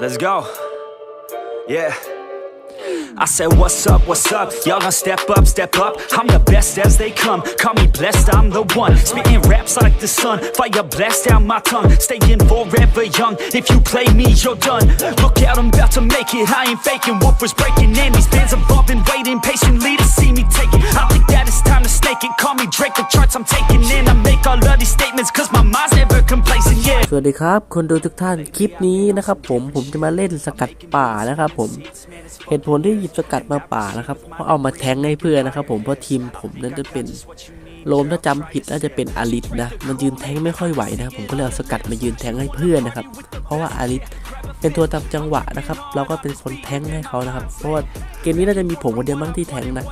Let's go. Yeah. I said, What's up, what's up? Y'all gonna step up, step up. I'm the best as they come. Call me blessed, I'm the one. Spitting raps like the sun. Fire blast down my tongue. Staying forever young. If you play me, you're done. Look out, I'm about to make it. I ain't faking. Woofers breaking in. These bands above been waiting patiently to see me take it. I think that it's time to snake it. Call me Drake, the charts I'm taking in. I make all of these statements cause my mind's never complacent, yeah. สวัสดีครับ คนดูทุกท่านคลิปนี้นะครับ ผมผมจะมาเล่นสกัดป่านะครับผมเหตุผลที่ หยิบสกัดมาป่านะครับเพราะเอามาแทงให้เพื่อนนะครับ ผมเพราะทีมผมนั้นจะเป็นโลมถ้าจำผิดน่าจะเป็นอาริสนะมันยืนแทงไม่ค่อยไหวนะครับผมก็เลยเอาสกัดมายืนแทงให้เพื่อนนะครับ เพราะว่าอาริสเป็นตัวตามจังหวะนะครับ เราก็เป็นคนแทงให้เขานะครับ เพราะว่าเกมนี้น่าจะมีผมคนเดียวมั้งที่แทงนะ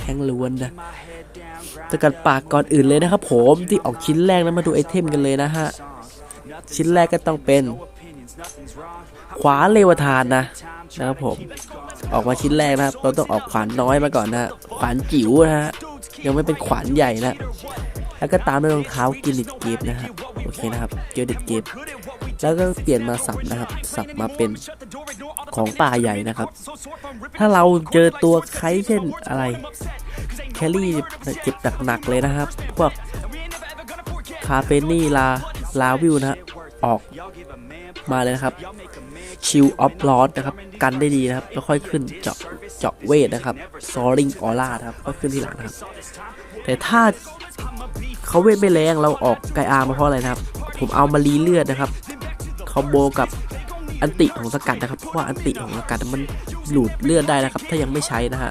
แทงล้วนนะสกัดปาก่อนอื่นเลยนะครับ ผมที่ออกชิ้นแรกนะมาดูไอเทมกันเลยนะฮะชิ้นแรกก็ต้องเป็น ขวานเลวทานนะนะครับผม ออกมาชิ้นแรกนะครับ เราต้องออกขวานน้อยมาก่อนนะขวานจิ๋วนะฮะยังไม่เป็นขวานใหญ่นะแล้วก็ตามด้วยรองเท้ากิลิดเกฟนะฮะโอเคนะครับเกียวดิดเกฟแล้วก็เปลี่ยนมาสับนะครับ สับมาเป็นของป่าใหญ่นะครับ ถ้าเราเจอตัวใครเช่นอะไรแคลรี่เจ็บหนักๆเลยนะครับ พวกคาเฟนี่ลาลาวิวนะฮะ ออกมาเลยนะครับชิลออฟลอดนะครับ กันได้ดีนะครับ แล้วค่อยขึ้นเจาะเจาะเวทนะครับซอริงออร่าครับก็ขึ้นที่หลังนะครับ แต่ถ้าเขาเวทไม่แรงเราออกไกอาร์มาเพราะอะไรนะครับ ผมเอามารีเลือดนะครับคอมโบกับอันติของสกัดนะครับ เพราะว่าอันติของสกัดมันดูดเลือดได้นะครับ ถ้ายังไม่ใช้นะฮะ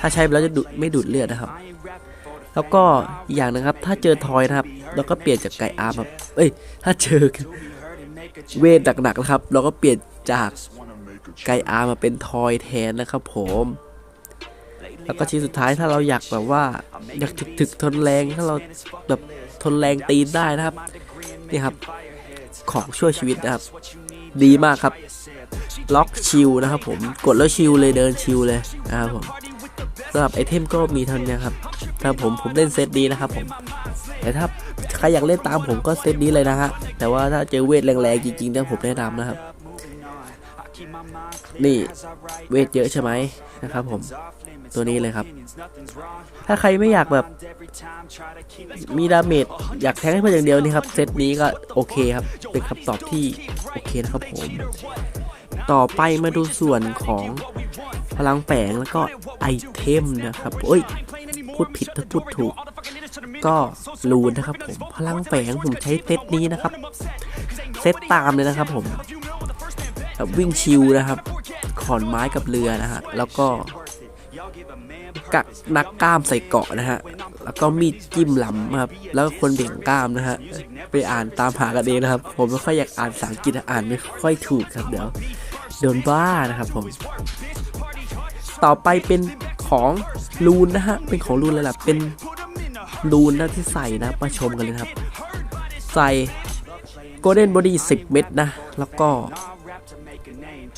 ถ้าใช้แล้วจะดูดไม่ดูดเลือดนะครับ แล้วก็อย่างนึงครับถ้าเจอทอยนะครับ เราก็เปลี่ยนจากไก่อาร์มครับเอ้ยถ้าเจอเวทหนักๆนะครับ เราก็เปลี่ยนจากไก่อาร์มมาเป็นทอยแทนนะครับผม แล้วก็ชิ้นสุดท้ายถ้าเราอยากแบบว่าอยากถึกๆทนแรงถ้าเราแบบทนแรงตีนได้นะครับนี่ครับ ของช่วยชีวิตนะครับ ดีมากครับ ล็อกชิลนะครับผมกดแล้วชิลเลยเดินชิลเลยนะครับผม สำหรับไอเทมก็มีเท่านี้ครับถ้าผมผมเล่นเซตนี้นะครับผม แต่ถ้าใครอยากเล่นตามผมก็เซตนี้เลยนะฮะ แต่ว่าถ้าเจอเวทแรงๆจริงๆเนี่ยผมแนะนำนะครับ นี่เวทเยอะใช่ไหมนะครับผมตัวนี้เลยครับ ถ้าใครไม่อยากแบบ มีดาเมจอยากแทงให้เพื่อนอย่างเดียวนี่ครับ เซตนี้ก็โอเคครับ เป็นคำตอบที่โอเคนะครับผม ต่อไปมาดูส่วนของพลังแฝงแล้วก็ไอเทมนะครับเอ้ย พูดผิดถ้าพูดถูก ก็รูนนะครับผม พลังแฝงผมใช้เซตนี้นะครับ เซตตามเลยนะครับผมวิ่งชิวนะครับ ขอนไม้กับเรือนะฮะ แล้วก็กักนักกล้ามใส่เกาะนะฮะ แล้วก็มีดจิ้มหลำครับ แล้วคนเบ่งกล้ามนะฮะ ไปอ่านตามหากันเองนะครับ ผมไม่ค่อยอยากอ่านภาษาอังกฤษอ่านไม่ค่อยถูกครับเดี๋ยว โดนบ้านะครับผม ต่อไปเป็นของลูนนะฮะ เป็นของลูนเลยล่ะ เป็นลูนนะที่ใส่นะ มาชมกันเลยครับ ใส่โกลเด้นบอดี้10 เม็ดนะ แล้วก็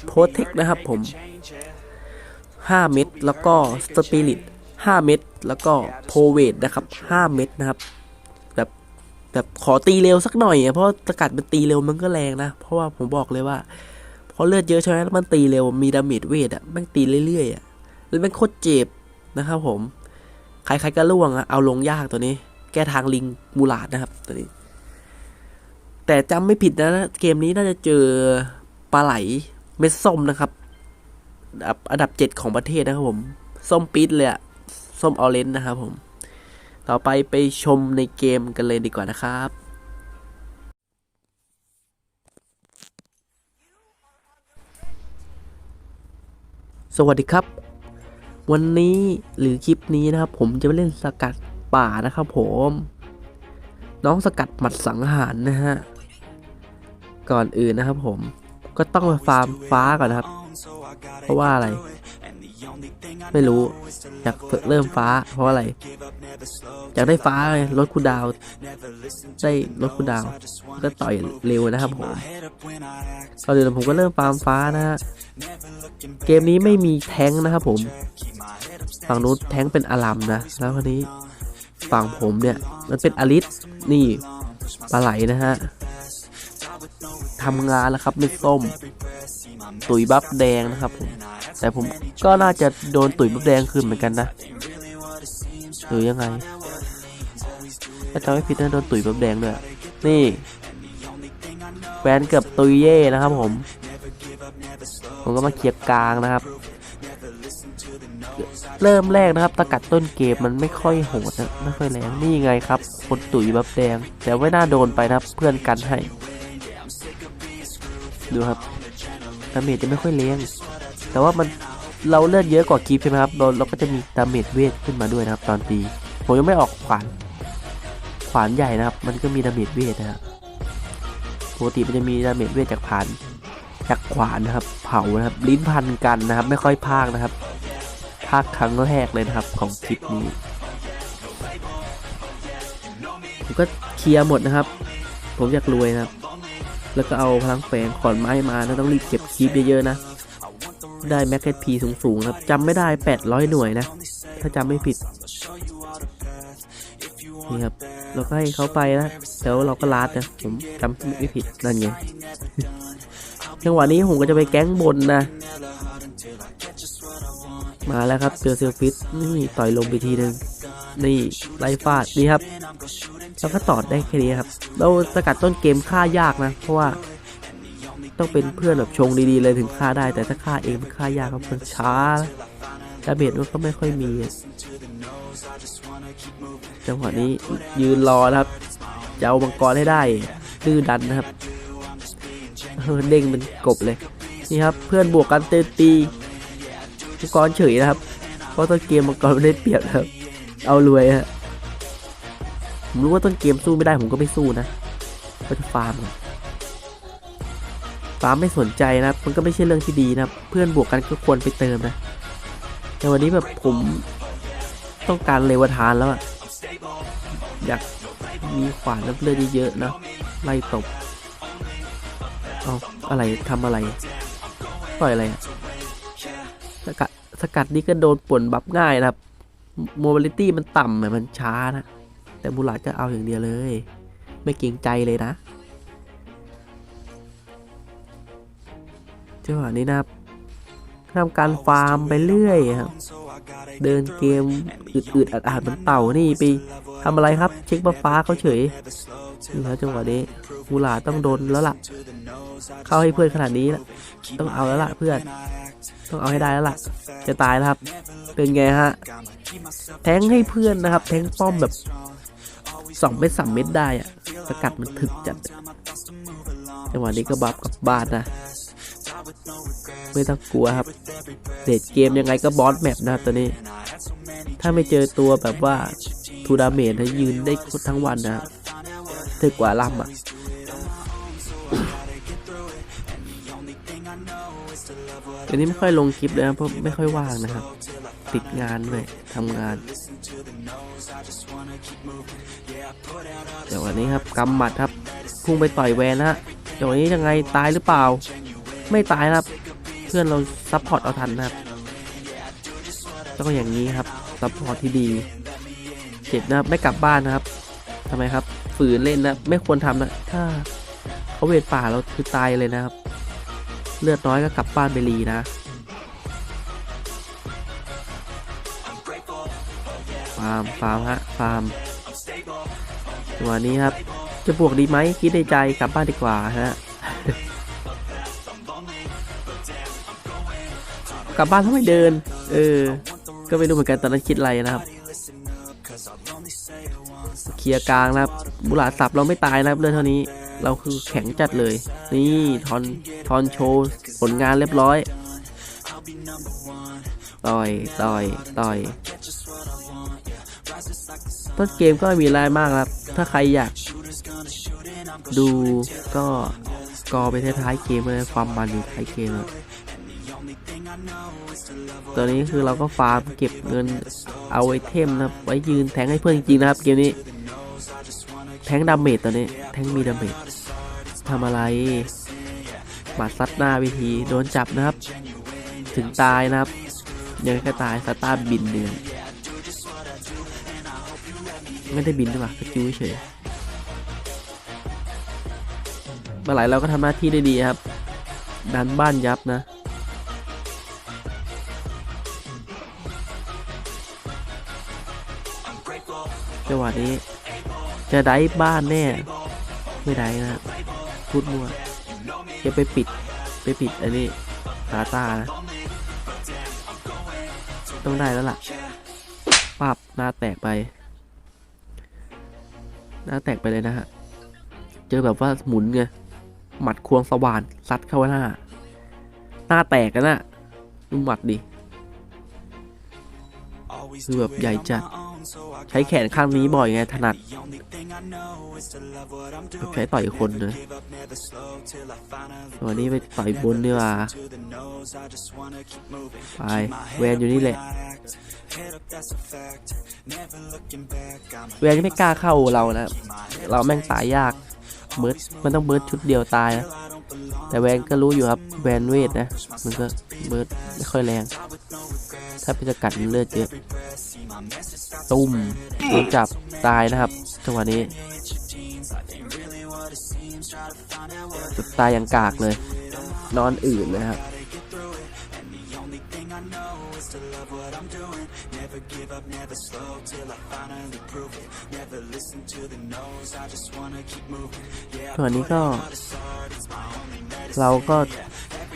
โพเทคนะครับผม 5 เม็ดแล้วก็สปิริต5เม็ดแล้วก็โพเวทนะครับ 5 เม็ดนะครับ แบบแบบขอตีเร็วสักหน่อยอะเพราะสกัดมันตีเร็วมันก็แรงนะ เพราะว่าผมบอกเลยว่า พราะเลือดเยอะใช่ไหมมันตีเร็วมีดาเมจเวทอะแม่งตีเรื่อยๆอะแล้วแม่งโคตรเจ็บนะครับผมใครๆก็ล่วงอะเอาลงยากตัวนี้ แก้ทางลิงมูลาดนะครับตัวนี้ แต่จำไม่ผิดนะเกมนี้น่าจะเจอปลาไหลเม็ดส้มนะครับอันดับอันดับเจ็ดของประเทศนะครับผม ส้มปิดเลยอะส้มออเรนจ์นะครับผม ต่อไปไปชมในเกมกันเลยดีกว่านะครับ สวัสดีครับ วันนี้หรือคลิปนี้นะครับ ผมจะไปเล่นสกัดป่านะครับผม น้องสกัดหมัดสังหารนะฮะ ก่อนอื่นนะครับผมก็ต้องไปฟาร์มฟ้าก่อนนะครับ เพราะว่าอะไร ไม่รู้อยากเริ่มฟ้าเพราะอะไร อยากได้ฟ้าไงลดคูลดาว ได้ลดคูลดาว ก็ต่อยเร็วนะครับผมก่อนอื่นผมก็เริ่มฟาร์มฟ้านะฮะ เกมนี้ไม่มีแท้งนะครับผม ฝั่งนู้นแท้งเป็นอารัมนะ แล้วคนนี้ฝั่งผมเนี่ย มันเป็นอลิสนี่ปลาไหลนะฮะทำงานแล้วครับเม็ดส้ม ตุ๋ยบัฟแดงนะครับผมแต่ผมก็น่าจะโดนตุ๋ยบัฟแดงคืนเหมือนกันนะ หรือยังไงถ้าจำไม่ผิดน่าโดนตุ๋ยบัฟแดงด้วย นี่แฟนเกือบตุยเย่นะครับผม ผมก็มาเคลียร์กลางนะครับ เริ่มแรกนะครับตะกัดต้นเกมมันไม่ค่อยโหดนะไม่ค่อยแรงนี่ไงครับ คนตุ๋ยแบัฟแดง แต่ไม่น่าโดนไปนะครับ เพื่อนกันให้ ดูครับดาเมจจะไม่ค่อยแรงแต่ว่ามัน เราเลือดเยอะกว่าคลิปใช่ไหมครับเราเราก็จะมีดาเมจเวทขึ้นมาด้วยนะครับ ตอนตีผมยังไม่ออกขวานขวานใหญ่นะครับ มันก็มีดาเมจเวทนะครับปกติมันจะมีดาเมจเวทจากผ่านจากขวานนะครับ เผานะครับ ลิ้นพันกันนะครับ ไม่ค่อยพากนะครับภาคครั้งแรกเลยนะครับของคลิปนี้ผมก็เคลียร์หมดนะครับ ผมอยากรวยนะครับ แล้วก็เอาพลังแฝงขอนไม้มานะต้องรีบเก็บคลิปเยอะๆนะ ได้แม็กเก็ตพีสูงๆครับจำไม่ได้ 800 หน่วยนะ ถ้าจำไม่ผิด นี่ครับ เราก็ให้เขาไปนะแล้วเราก็ลาดนะ ผมจำไม่ผิดนั่นไงจังหวะนี้ผมก็จะไปแก๊งบนนะ มาแล้วครับเจอเซลฟิตนี่ต่อยลงไปทีนึงนี่ไล่ฟาดนี่ครับ แล้วก็ตอดได้แค่นี้ครับ เราสกัดต้นเกมฆ่ายากนะ เพราะว่า ต้องเป็นเพื่อนแบบชงดีๆเลยถึงฆ่าได้ แต่ถ้าฆ่าเองมันฆ่ายากครับมันช้าดาเมจมันก็ไม่ค่อยมี จังหวะนี้ยืนรอนะครับจะเอามังกรให้ได้ดื้อดันนะครับเออเด้งเป็นกบเลย นี่ครับเพื่อนบวกกันเตนตีมังกรเฉยนะครับ เพราะต้นเกมมังกรไม่ได้เปรียบนะครับ เอารวยฮะผมรู้ว่าต้นเกมสู้ไม่ได้ผมก็ไม่สู้นะก็จะฟาร์ม ฟาร์มไม่สนใจนะมันก็ไม่ใช่เรื่องที่ดีนะเพื่อนบวกกันก็ควรไปเติมนะ แต่วันนี้แบบผมต้องการเลวทานแล้วอะอยากมีขวานน้ำเลือดเยอะๆนะไล่ตบเอาอะไรทำอะไรต่อยอะไรอะสกัดสกัดนี่ก็โดนป่วนบัฟง่ายนะครับโมบิลิตี้มันต่ำอะมันช้านะ แต่มูลาดก็เอาอย่างเดียวเลย ไม่เกรงใจเลยนะ จังหวะนี้นะครับทำการฟาร์มไปเรื่อยครับ เดินเกมอืดๆอาดๆมันเต่านี่ไปทำอะไรครับ เช็คบัฟฟ้าเขาเฉยนี่ครับจังหวะนี้มูหลาต้องโดนแล้วล่ะ เข้าให้เพื่อนขนาดนี้ละต้องเอาแล้วล่ะเพื่อน ต้องเอาให้ได้แล้วล่ะ จะตายแล้วครับ เป็นไงฮะ แทงให้เพื่อนนะครับ แทงป้อมแบบสองเม็ดสามเม็ดได้อะสกัดมันถึกจัดจังหวะนี้ก็บัฟกลับบ้านนะ ไม่ต้องกลัวครับเดทเกมยังไงก็บอสแมปนะตัวนี้ ถ้าไม่เจอตัวแบบว่าทูดาเมจให้ยืนได้ทั้งวันนะถึกกว่าล่ำอะเดี๋ยวนี้ไม่ค่อยลงคลิปเลยนะเพราะไม่ค่อยว่างนะครับ ติดงานด้วยทำงาน เดี๋ยววันนี้ครับกำหมัดครับ พุ่งไปต่อยแวนนะฮะเดี๋ยววันนี้ยังไงตายหรือเปล่า ไม่ตายครับ เพื่อนเราซัพพอร์ตเอาทันนะครับต้องอย่างนี้ครับซัพพอร์ตที่ดีเจ็บนะครับไม่กลับบ้านนะครับทำไมครับ ฝืนเล่นนะไม่ควรทำนะถ้าเขาเวทป่าเราคือตายเลยนะครับ เลือดน้อยก็กลับบ้านไปรีนะฟาร์มฟาร์มฮะฟาร์มจังหวะนี้ครับ จะบวกดีไหมคิดในใจกลับบ้านดีกว่าฮะ กลับบ้านทำไมเดิน เออ ก็ไม่รู้เหมือนกันตอนนั้นคิดอะไรนะครับ เคลียร์กลางนะครับ บุหลาสับเราไม่ตายนะครับเรื่องเท่านี้ เราคือแข็งจัดเลย นี่ทอนทอนโชว์ผลงานเรียบร้อย ต่อยต่อยต่อยต้นเกมก็ไม่มีอะไรมากครับ ถ้าใครอยากดูก็กอไปท้ายเกมเลยความมันอยู่ท้ายเกมเลย ตัวนี้คือเราก็ฟาร์มเก็บเงินเอาไอเทมนะครับไว้ยืนแทงให้เพื่อนจริงๆนะครับเกมนี้ แทงดาเมจตัวนี้ แทงมีดาเมจทำอะไรหมาซัดหน้าวิธีโดนจับนะครับ ถึงตายนะครับ ยังก็ตายสตาร์บินเดือนไม่ได้บินใช่ปะสกิลเฉยปลาไหลเราก็ทำหน้าที่ได้ดีครับ ดันบ้านยับนะ จังหวะนี้ จะได้บ้านแน่ ไม่ได้นะพูดมั่วจะไปปิดไปปิดอันนี้ตาตานะต้องได้แล้วล่ะปับหน้าแตกไป หน้าแตกไปเลยนะฮะ เจอแบบว่าหมุนไงหมัดควงสว่านซัดเข้าหน้า หน้าแตกกันนะดูหมัดดิคือแบบใหญ่จัด ใช้แขนข้างนี้บ่อยไงถนัดใช้ต่อยคนเลยวันนี้ไปต่อยบนดีกว่าไปแวนอยู่นี่แหละแวนไม่กล้าเข้าเรานะ เราแม่งตายยากเบิร์ดมันต้องเบิร์ดชุดเดียวตายนะ แต่แวนก็รู้อยู่ครับแวนเวทนะ มันก็เบิร์ดไม่ค่อยแรง ถ้าไปสกัดมันเลือดเยอะ ตุ้มโดนจับตายนะครับจังหวะนี้ตายอย่างกากเลย นอนอื่นเลยครับ ส่วนนี้ก็เราก็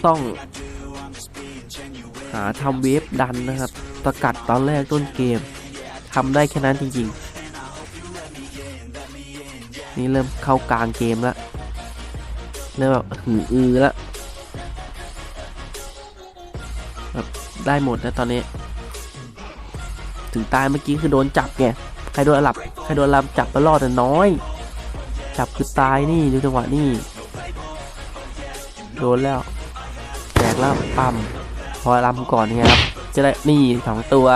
ต้องหาทำเวฟดันนะครับสกัดตอนแรกต้นเกมทำได้แค่นั้นจริงๆ นี่เริ่มเข้ากลางเกมแล้วเริ่มแบบหืออือแล้ว แบบได้หมดนะตอนนี้ ถึงตายเมื่อกี้คือโดนจับไงใครโดนหลับใครโดนหลับจับไปรอดแต่น้อย จับคือตายนี่ดูจังหวะนี่โดนแล้วแตกแล้วปั๊มพอลำก่อนไงครับจะได้นี่สองตัว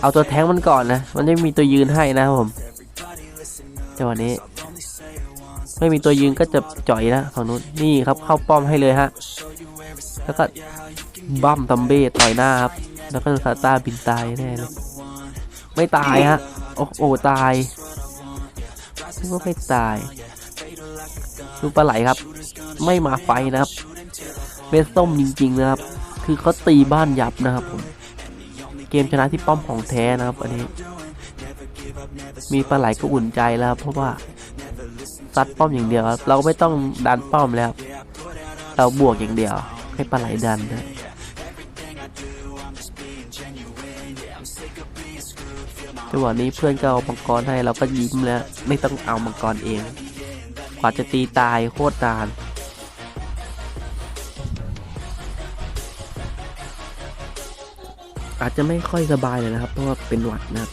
เอาตัวแท้งมันก่อนนะ มันจะมีตัวยืนให้นะครับผมจังหวะนี้ ไม่มีตัวยืนก็จะจ่อยนะฝั่งนู้นนี่ครับเข้าป้อมให้เลยฮะ แล้วก็บั้มตัมเบ้ต่อยหน้าครับ แล้วก็ซาต้าบินตายแน่เลยไม่ตายฮะ โอ้โอ้ตายนึกว่าไม่ตายดูปลาไหลครับ ไม่มาไฟนะครับเม็ดส้มจริง ๆ นะครับ คือเขาตีบ้านยับนะครับผม เกมชนะที่ป้อมของแท้นะครับ อันนี้ มีปลาไหลก็อุ่นใจแล้ว เพราะว่าซัดป้อมอย่างเดียวครับ เราไม่ต้องดันป้อมแล้ว เราบวกอย่างเดียว ให้ปลาไหลดันนะจังหวะนี้เพื่อนก็เอามังกรให้เราก็ยิ้มแล้ว ไม่ต้องเอามังกรเองกว่าจะตีตายโคตรนานอาจจะไม่ค่อยสบายเลยนะครับ เพราะว่าเป็นหวัดนะครับ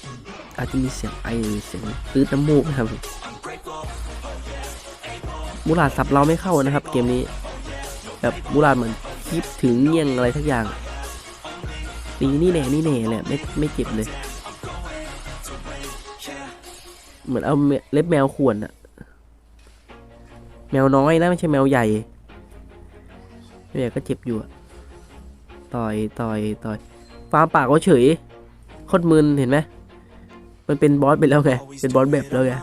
อาจจะมีเสียงไอหรือเสียงตื้ดน้ำมูกนะครับมูลาดสับเราไม่เข้านะครับ เกมนี้ แบบมูลาดเหมือน คิดถึงเงี่ยงอะไรทักอย่างตีนี่แน่นี่แน่แหละไม่ไม่เจ็บเลย เหมือนเอาเล็บแมวข่วนอะแมวน้อยนะไม่ใช่แมวใหญ่แมวใหญ่ก็เจ็บอยู่อะต่อยต่อยต่อยฟาร์มปากก็เฉยโคตรมึนเห็นไหมมันเป็นบอสไปแล้วไงเป็นบอสแบบแล้วไง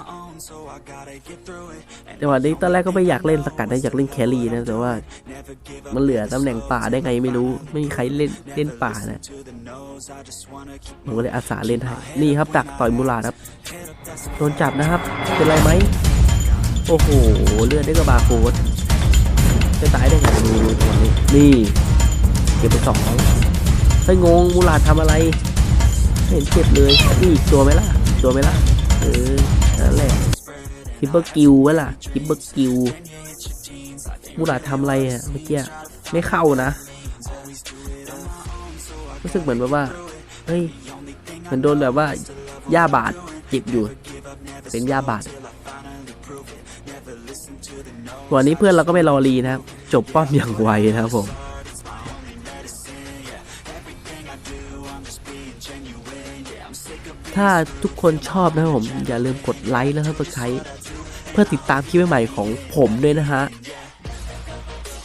จังหวะนี้ตอนแรกก็ไม่อยากเล่นสกัดนะอยากเล่นแครี่นะแต่ว่า มันเหลือตำแหน่งป่าได้ไงไม่รู้ไม่มีใครเล่นเล่นป่านะผมก็เลยอาสาเล่นให้นี่ครับดักต่อยมูลาครับโดนจับนะครับ เป็นไรไหมโอ้โหเลือดได้ก็บาโค้ดจะตายได้ไงดูดูจังวนี้นี่เก็บไปสองเฮ้ยงงมูลาดทำอะไรเห็นเจ็บเลยนี่ตัวไหมล่ะตัวไหมล่ะ คิปเปอร์กิววะล่ะคิปเปอร์กิวมูลาทำอะไรอะเมื่อกี้ไม่เข้านะ รู้สึกเหมือนแบบว่า เฮ้ย เหมือนโดนแบบว่าหญ้าบาดเจ็บอยู่ เป็นหญ้าบาดวันนี้เพื่อนเราก็ไม่รอรีนะครับ จบป้อมอย่างไวนะครับผมถ้าทุกคนชอบนะครับผม อย่าลืมกดไลค์แล้วก็ใช้ เพื่อติดตามคลิปใหม่ๆของผมด้วยนะฮะ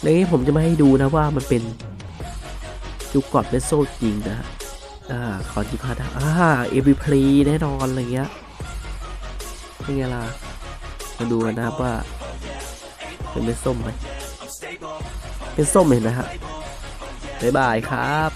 ในนี้ผมจะมาให้ดูนะว่ามันเป็นยุคก่อนเป็นโซจริงนะอ่าขอจีพาดาอ่าเอวีพลีแน่นอนอะไรเงี้ยเป็นไงล่ะมาดูกันนะครับว่าเป็นเม็ดส้มไหมเป็นส้มเห็นนะฮะบ๊ายบายครับ